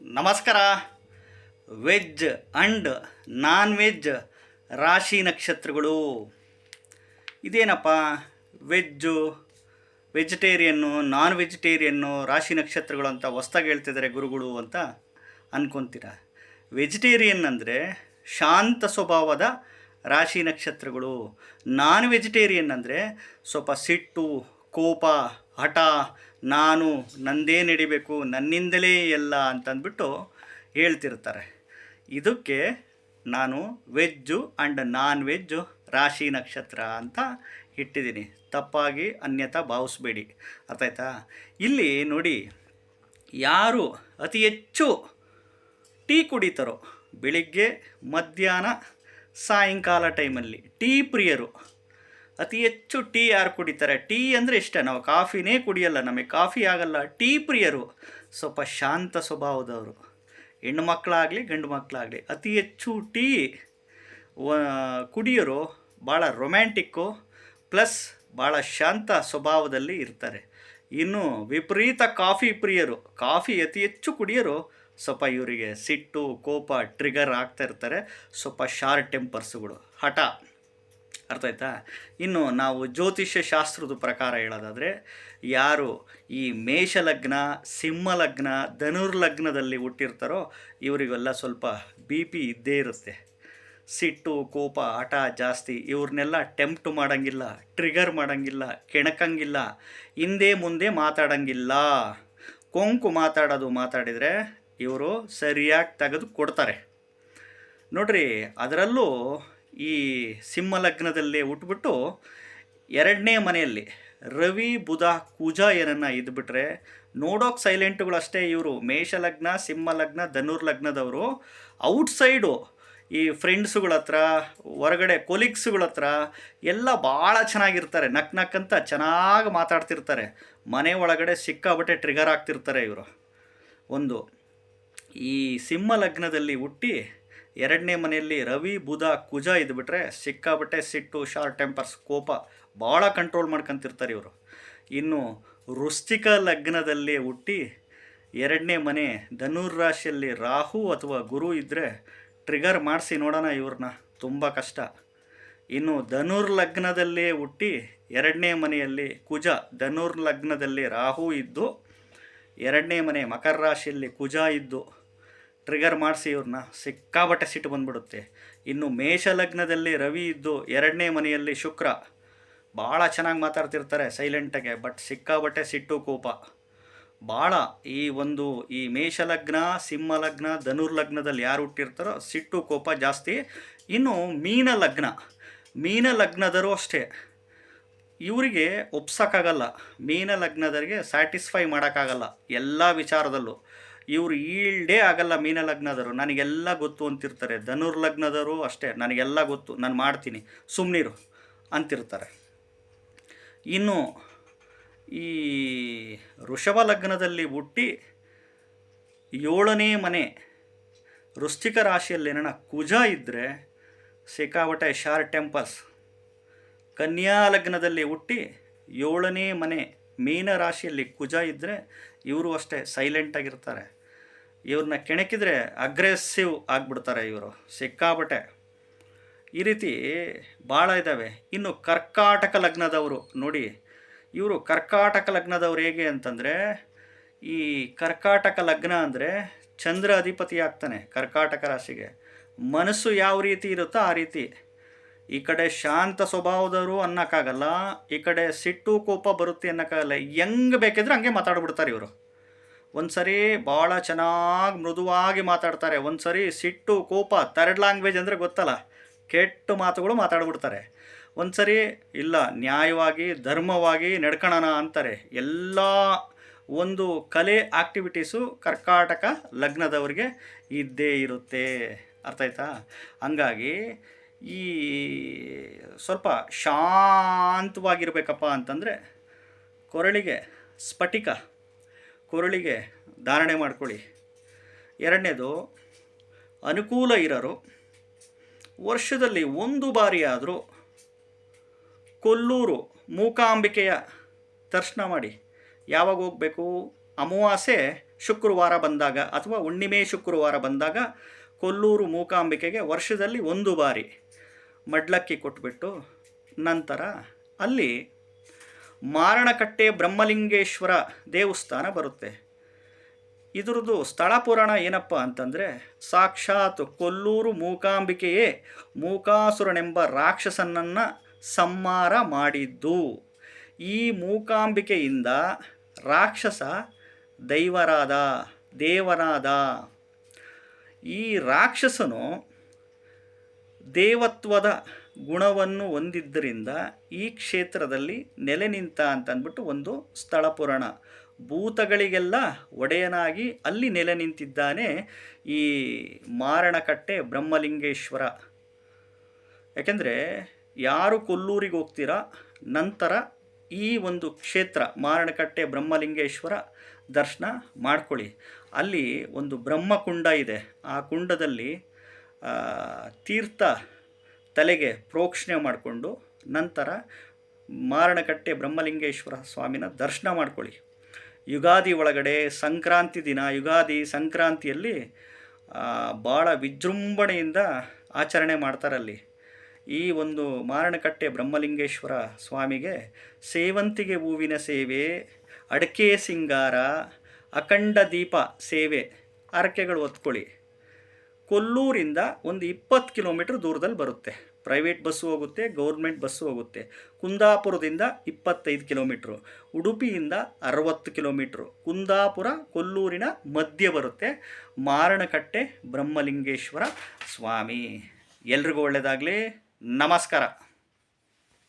ನಮಸ್ಕಾರ. Veg and non veg ರಾಶಿ ನಕ್ಷತ್ರಗಳು. ಇದೇನಪ್ಪ? ವೆಜ್ಜು ವೆಜಿಟೇರಿಯನ್ನು ನಾನ್ ವೆಜಿಟೇರಿಯನ್ನು ರಾಶಿ ನಕ್ಷತ್ರಗಳು ಅಂತ ಹೊಸ್ದಾಗಿ ಹೇಳ್ತಿದ್ದಾರೆ ಗುರುಗಳು ಅಂತ ಅನ್ಕೊತೀರ? ವೆಜಿಟೇರಿಯನ್ ಅಂದರೆ ಶಾಂತ ಸ್ವಭಾವದ ರಾಶಿ ನಕ್ಷತ್ರಗಳು. ನಾನ್ ವೆಜಿಟೇರಿಯನ್ ಅಂದರೆ ಸ್ವಲ್ಪ ಸಿಟ್ಟು ಕೋಪ, ಹಠ, ನಾನು ನಂದೇ ನಡಿಬೇಕು, ನನ್ನಿಂದಲೇ ಎಲ್ಲ ಅಂತಂದ್ಬಿಟ್ಟು ಹೇಳ್ತಿರ್ತಾರೆ. ಇದಕ್ಕೆ ನಾನು ವೆಜ್ಜು ಆ್ಯಂಡ್ ನಾನ್ ವೆಜ್ಜು ರಾಶಿ ನಕ್ಷತ್ರ ಅಂತ ಇಟ್ಟಿದ್ದೀನಿ. ತಪ್ಪಾಗಿ ಅನ್ಯತಾ ಭಾವಿಸ್ಬೇಡಿ. ಅರ್ಥ ಆಯ್ತಾ ಇಲ್ಲಿ ನೋಡಿ, ಯಾರು ಅತಿ ಹೆಚ್ಚು ಟೀ ಕುಡಿತಾರೋ ಬೆಳಿಗ್ಗೆ, ಮಧ್ಯಾಹ್ನ, ಸಾಯಂಕಾಲ ಟೈಮಲ್ಲಿ ಟೀ ಪ್ರಿಯರು ಅತಿ ಹೆಚ್ಚು ಟೀ ಯಾರು ಕುಡಿತಾರೆ? ಟೀ ಅಂದರೆ ಇಷ್ಟ, ನಾವು ಕಾಫಿನೇ ಕುಡಿಯಲ್ಲ, ನಮಗೆ ಕಾಫಿ ಆಗಲ್ಲ. ಟೀ ಪ್ರಿಯರು, ಸ್ವಲ್ಪ ಶಾಂತ ಸ್ವಭಾವದವರು. ಹೆಣ್ಣು ಮಕ್ಕಳಾಗಲಿ, ಗಂಡು ಮಕ್ಕಳಾಗಲಿ, ಅತಿ ಹೆಚ್ಚು ಟೀ ಕುಡಿಯೋರು ಭಾಳ ರೊಮ್ಯಾಂಟಿಕ್ಕು, ಪ್ಲಸ್ ಭಾಳ ಶಾಂತ ಸ್ವಭಾವದಲ್ಲಿ ಇರ್ತಾರೆ. ಇನ್ನು ವಿಪರೀತ ಕಾಫಿ ಪ್ರಿಯರು, ಕಾಫಿ ಅತಿ ಹೆಚ್ಚು ಕುಡಿಯೋರು, ಸ್ವಲ್ಪ ಇವರಿಗೆ ಸಿಟ್ಟು, ಕೋಪ ಟ್ರಿಗರ್ ಆಗ್ತಾ ಇರ್ತಾರೆ. ಸ್ವಲ್ಪ ಶಾರ್ಟ್ ಟೆಂಪರ್ಸ್ಗಳು ಹಠ. ಅರ್ಥ ಆಯ್ತಾ? ಇನ್ನು ನಾವು ಜ್ಯೋತಿಷ್ಯ ಶಾಸ್ತ್ರದ ಪ್ರಕಾರ ಹೇಳೋದಾದರೆ, ಯಾರು ಈ ಮೇಷ ಲಗ್ನ ಸಿಂಹ ಲಗ್ನ ಧನುರ್ ಲಗ್ನದಲ್ಲಿ ಹುಟ್ಟಿರ್ತಾರೋ, ಇವರಿಗೆಲ್ಲ ಸ್ವಲ್ಪ ಬಿ ಪಿ ಇದ್ದೇ ಇರುತ್ತೆ. ಸಿಟ್ಟು, ಕೋಪ, ಹಠ ಜಾಸ್ತಿ, ಇವ್ರನ್ನೆಲ್ಲ ಟೆಂಪ್ಟ್ ಮಾಡೋಂಗಿಲ್ಲ, ಟ್ರಿಗರ್ ಮಾಡೋಂಗಿಲ್ಲ, ಕೆಣಕಂಗಿಲ್ಲ, ಹಿಂದೆ ಮುಂದೆ ಮಾತಾಡೋಂಗಿಲ್ಲ. ಕೊಂಕು ಮಾತಾಡೋದು ಮಾತಾಡಿದರೆ ಇವರು ಸರಿಯಾಗಿ ತೆಗೆದು ಕೊಡ್ತಾರೆ. ನೋಡ್ರಿ, ಅದರಲ್ಲೂ ಈ ಸಿಂಹ ಲಗ್ನದಲ್ಲೇ ಉಟ್ಬಿಟ್ಟು ಎರಡನೇ ಮನೆಯಲ್ಲಿ ರವಿ, ಬುಧ, ಕುಜ ಏನನ್ನ ಇದ್ಬಿಟ್ರೆ ನೋಡೋಕೆ ಸೈಲೆಂಟ್ಗಳು ಅಷ್ಟೇ ಇವರು. ಮೇಷ ಲಗ್ನ ಸಿಂಹ ಲಗ್ನ ಧನುರ್ ಲಗ್ನದವರು ಔಟ್ಸೈಡು ಈ ಫ್ರೆಂಡ್ಸುಗಳ ಹತ್ರ ಹೊರಗಡೆ ಕೊಲೀಗ್ಸ್ಗಳ ಹತ್ರ ಎಲ್ಲ ಭಾಳ ಚೆನ್ನಾಗಿರ್ತಾರೆ. ನಕ್ ನಕ್ ಅಂತ ಚೆನ್ನಾಗಿ ಮಾತಾಡ್ತಿರ್ತಾರೆ. ಮನೆ ಒಳಗಡೆ ಸಿಕ್ಕಾಬಟ್ಟೆ ಟ್ರಿಗರ್ ಆಗ್ತಿರ್ತಾರೆ ಇವರು. ಒಂದು ಈ ಸಿಂಹ ಲಗ್ನದಲ್ಲಿ ಹುಟ್ಟಿ ಎರಡನೇ ಮನೆಯಲ್ಲಿ ರವಿ, ಬುಧ, ಕುಜ ಇದ್ಬಿಟ್ರೆ ಸಿಕ್ಕಾಬಟ್ಟೆ ಸಿಟ್ಟು, ಶಾರ್ಟ್ ಟೆಂಪರ್ಸ್, ಕೋಪ. ಭಾಳ ಕಂಟ್ರೋಲ್ ಮಾಡ್ಕೊಂತಿರ್ತಾರೆ ಇವರು. ಇನ್ನು ವೃಶ್ಚಿಕ ಲಗ್ನದಲ್ಲಿ ಹುಟ್ಟಿ ಎರಡನೇ ಮನೆ ಧನುರ್ ರಾಶಿಯಲ್ಲಿ ರಾಹು ಅಥವಾ ಗುರು ಇದ್ದರೆ ಟ್ರಿಗರ್ ಮಾಡಿಸಿ ನೋಡೋಣ ಇವ್ರನ್ನ. ತುಂಬ ಕಷ್ಟ. ಇನ್ನು ಧನುರ್ ಲಗ್ನದಲ್ಲೇ ಹುಟ್ಟಿ ಎರಡನೇ ಮನೆಯಲ್ಲಿ ಕುಜ, ಧನುರ್ ಲಗ್ನದಲ್ಲಿ ರಾಹು ಇದ್ದು, ಎರಡನೇ ಮನೆ ಮಕರ ರಾಶಿಯಲ್ಲಿ ಕುಜ ಇದ್ದು ಟ್ರಿಗರ್ ಮಾಡಿಸಿ ಇವ್ರನ್ನ ಸಿಕ್ಕಾಬಟ್ಟೆ ಸಿಟ್ಟು ಬಂದ್ಬಿಡುತ್ತೆ. ಇನ್ನು ಮೇಷ ಲಗ್ನದಲ್ಲಿ ರವಿ ಇದ್ದು ಎರಡನೇ ಮನೆಯಲ್ಲಿ ಶುಕ್ರ. ಭಾಳ ಚೆನ್ನಾಗಿ ಮಾತಾಡ್ತಿರ್ತಾರೆ ಸೈಲೆಂಟಾಗೆ ಬಟ್ ಸಿಕ್ಕಾಬಟ್ಟೆ ಸಿಟ್ಟು ಕೋಪ. ಭಾಳ ಈ ಒಂದು ಈ ಮೇಷ ಲಗ್ನ ಸಿಂಹ ಲಗ್ನ ಧನುರ್ ಲಗ್ನದಲ್ಲಿ ಯಾರು ಹುಟ್ಟಿರ್ತಾರೋ ಸಿಟ್ಟು ಕೋಪ ಜಾಸ್ತಿ. ಇನ್ನು ಮೀನ ಲಗ್ನ ಮೀನ ಲಗ್ನದರು ಅಷ್ಟೇ. ಇವರಿಗೆ ಒಪ್ಸೋಕ್ಕಾಗಲ್ಲ ಮೀನ ಲಗ್ನದವರಿಗೆ ಸ್ಯಾಟಿಸ್ಫೈ ಮಾಡೋಕ್ಕಾಗಲ್ಲ, ಎಲ್ಲ ವಿಚಾರದಲ್ಲೂ. ಇವರು ಈಲ್ಡೇ ಆಗಲ್ಲ ಮೀನ ಲಗ್ನದವರು. ನನಗೆಲ್ಲ ಗೊತ್ತು ಅಂತಿರ್ತಾರೆ. ಧನುರ್ ಲಗ್ನದವರು ಅಷ್ಟೇ. ನನಗೆಲ್ಲ ಗೊತ್ತು. ನಾನು ಮಾಡ್ತೀನಿ. ಸುಮ್ಮನಿರು ಅಂತಿರ್ತಾರೆ. ಇನ್ನು ಈ ಋಷಭ ಲಗ್ನದಲ್ಲಿ ಹುಟ್ಟಿ ಏಳನೇ ಮನೆ ವೃಶ್ಚಿಕ ರಾಶಿಯಲ್ಲಿ ಏನಣ್ಣ ಕುಜ ಇದ್ದರೆ ಸಿಕ್ಕಾಪಟ್ಟೆ ಶಾರ್ಟ್ ಟೆಂಪಲ್ಸ್ ಕನ್ಯಾ ಲಗ್ನದಲ್ಲಿ ಹುಟ್ಟಿ ಏಳನೇ ಮನೆ ಮೀನ ರಾಶಿಯಲ್ಲಿ ಕುಜ ಇದ್ದರೆ ಇವರು ಅಷ್ಟೇ ಸೈಲೆಂಟಾಗಿರ್ತಾರೆ ಇವ್ರನ್ನ ಕೆಣಕಿದ್ರೆ ಅಗ್ರೆಸಿವ್ ಆಗಿಬಿಡ್ತಾರೆ ಇವರು. ಸಿಕ್ಕಾಬಟ್ಟೆ ಈ ರೀತಿ ಭಾಳ ಇದ್ದಾವೆ ಇನ್ನು ಕರ್ಕಾಟಕ ಲಗ್ನದವರು ನೋಡಿ, ಇವರು ಕರ್ಕಾಟಕ ಲಗ್ನದವ್ರು ಹೇಗೆ ಅಂತಂದರೆ, ಈ ಕರ್ಕಾಟಕ ಲಗ್ನ ಅಂದರೆ ಚಂದ್ರ ಅಧಿಪತಿ ಆಗ್ತಾನೆ ಕರ್ಕಾಟಕ ರಾಶಿಗೆ. ಮನಸ್ಸು ಯಾವ ರೀತಿ ಇರುತ್ತೋ ಆ ರೀತಿ. ಈ ಕಡೆ ಶಾಂತ ಸ್ವಭಾವದವರು ಅನ್ನೋಕ್ಕಾಗಲ್ಲ, ಈ ಕಡೆ ಸಿಟ್ಟು ಕೋಪ ಬರುತ್ತೆ ಅನ್ನೋಕ್ಕಾಗಲ್ಲ. ಹೆಂಗೆ ಬೇಕಿದ್ರೆ ಹಂಗೆ ಮಾತಾಡ್ಬಿಡ್ತಾರೆ ಇವರು. ಒಂದು ಸರಿ ಭಾಳ ಚೆನ್ನಾಗಿ ಮೃದುವಾಗಿ ಮಾತಾಡ್ತಾರೆ. ಒಂದು ಸರಿ ಸಿಟ್ಟು, ಕೋಪ ಥರ್ಡ್ ಲ್ಯಾಂಗ್ವೇಜ್ ಅಂದರೆ ಗೊತ್ತಲ್ಲ, ಕೆಟ್ಟ ಮಾತುಗಳು ಮಾತಾಡ್ಬಿಡ್ತಾರೆ. ಒಂದು ಸರಿ ಇಲ್ಲ, ನ್ಯಾಯವಾಗಿ, ಧರ್ಮವಾಗಿ ನಡ್ಕೊಳ್ಳೋಣ ಅಂತಾರೆ. ಎಲ್ಲ ಒಂದು ಕಲೆ ಆಕ್ಟಿವಿಟೀಸು ಕರ್ಕಾಟಕ ಲಗ್ನದವ್ರಿಗೆ ಇದ್ದೇ ಇರುತ್ತೆ. ಅರ್ಥ ಆಯ್ತಾ? ಹಂಗಾಗಿ ಈ ಸ್ವಲ್ಪ ಶಾಂತವಾಗಿರ್ಬೇಕಪ್ಪ ಅಂತಂದರೆ ಕೊರಳಿಗೆ ಸ್ಫಟಿಕ ಕೊರಳಿಗೆ ಧಾರಣೆ ಮಾಡ್ಕೊಳ್ಳಿ. ಎರಡನೇದು, ಅನುಕೂಲ ಇರರು. ವರ್ಷದಲ್ಲಿ ಒಂದು ಬಾರಿಯಾದರೂ ಕೊಲ್ಲೂರು ಮೂಕಾಂಬಿಕೆಯ ದರ್ಶನ ಮಾಡಿ. ಯಾವಾಗ ಹೋಗಬೇಕು? ಅಮಾವಾಸ್ಯೆ ಶುಕ್ರವಾರ ಬಂದಾಗ ಅಥವಾ ಹುಣ್ಣಿಮೆ ಶುಕ್ರವಾರ ಬಂದಾಗ ಕೊಲ್ಲೂರು ಮೂಕಾಂಬಿಕೆಗೆ ವರ್ಷದಲ್ಲಿ ಒಂದು ಬಾರಿ ಮಡ್ಲಕ್ಕಿ ಕೊಟ್ಬಿಟ್ಟು ನಂತರ ಅಲ್ಲಿ ಮಾರಣಕಟ್ಟೆ ಬ್ರಹ್ಮಲಿಂಗೇಶ್ವರ ದೇವಸ್ಥಾನ ಬರುತ್ತೆ. ಇದರದು ಸ್ಥಳ ಪುರಾಣ ಏನಪ್ಪ ಅಂತಂದರೆ, ಸಾಕ್ಷಾತ್ ಕೊಲ್ಲೂರು ಮೂಕಾಂಬಿಕೆಯೇ ಮೂಕಾಸುರನೆಂಬ ರಾಕ್ಷಸನನ್ನು ಸಂಹಾರ ಮಾಡಿದ್ದು. ಈ ಮೂಕಾಂಬಿಕೆಯಿಂದ ರಾಕ್ಷಸ ದೈವರಾದ ದೇವರಾದ ಈ ರಾಕ್ಷಸನು ದೇವತ್ವದ ಗುಣವನ್ನು ಹೊಂದಿದ್ದರಿಂದ ಈ ಕ್ಷೇತ್ರದಲ್ಲಿ ನೆಲೆ ನಿಂತ ಅಂತ ಅಂದ್ಬಿಟ್ಟು ಒಂದು ಸ್ಥಳ ಪುರಾಣ. ಭೂತಗಳಿಗೆಲ್ಲ ಒಡೆಯನಾಗಿ ಅಲ್ಲಿ ನೆಲೆ ನಿಂತಿದ್ದಾನೆ ಈ ಮಾರಣಕಟ್ಟೆ ಬ್ರಹ್ಮಲಿಂಗೇಶ್ವರ. ಯಾಕೆಂದರೆ ಯಾರು ಕೊಲ್ಲೂರಿಗೆ ಹೋಗ್ತೀರಾ, ನಂತರ ಈ ಒಂದು ಕ್ಷೇತ್ರ ಮಾರಣಕಟ್ಟೆ ಬ್ರಹ್ಮಲಿಂಗೇಶ್ವರ ದರ್ಶನ ಮಾಡ್ಕೊಳ್ಳಿ. ಅಲ್ಲಿ ಒಂದು ಬ್ರಹ್ಮಕುಂಡ ಇದೆ. ಆ ಕುಂಡದಲ್ಲಿ ತೀರ್ಥ ತಲೆಗೆ ಪ್ರೋಕ್ಷಣೆ ಮಾಡಿಕೊಂಡು ನಂತರ ಮಾರಣಕಟ್ಟೆ ಬ್ರಹ್ಮಲಿಂಗೇಶ್ವರ ಸ್ವಾಮಿನ ದರ್ಶನ ಮಾಡ್ಕೊಳ್ಳಿ. ಯುಗಾದಿ ಒಳಗಡೆ ಸಂಕ್ರಾಂತಿ ದಿನ, ಯುಗಾದಿ ಸಂಕ್ರಾಂತಿಯಲ್ಲಿ ಭಾಳ ವಿಜೃಂಭಣೆಯಿಂದ ಆಚರಣೆ ಮಾಡ್ತಾರಲ್ಲಿ ಈ ಒಂದು ಮಾರಣಕಟ್ಟೆ ಬ್ರಹ್ಮಲಿಂಗೇಶ್ವರ ಸ್ವಾಮಿಗೆ ಸೇವಂತಿಗೆ ಹೂವಿನ ಸೇವೆ, ಅಡಕೆ ಸಿಂಗಾರ, ಅಖಂಡ ದೀಪ ಸೇವೆ, ಹರಕೆಗಳು ಹೊತ್ಕೊಳ್ಳಿ. ಕೊಲ್ಲೂರಿಂದ ಒಂದು ಇಪ್ಪತ್ತು ಕಿಲೋಮೀಟ್ರ್ ದೂರದಲ್ಲಿ ಬರುತ್ತೆ. ಪ್ರೈವೇಟ್ ಬಸ್ಸು ಹೋಗುತ್ತೆ, ಗೌರ್ಮೆಂಟ್ ಬಸ್ಸು ಹೋಗುತ್ತೆ. ಕುಂದಾಪುರದಿಂದ ಇಪ್ಪತ್ತೈದು ಕಿಲೋಮೀಟ್ರು, ಉಡುಪಿಯಿಂದ ಅರವತ್ತು ಕಿಲೋಮೀಟ್ರು, ಕುಂದಾಪುರ, ಕೊಲ್ಲೂರಿನ ಮಧ್ಯೆ ಬರುತ್ತೆ. ಮಾರಣಕಟ್ಟೆ ಬ್ರಹ್ಮಲಿಂಗೇಶ್ವರ ಸ್ವಾಮಿ. ಎಲ್ರಿಗೂ ಒಳ್ಳೆಯದಾಗಲಿ ನಮಸ್ಕಾರ.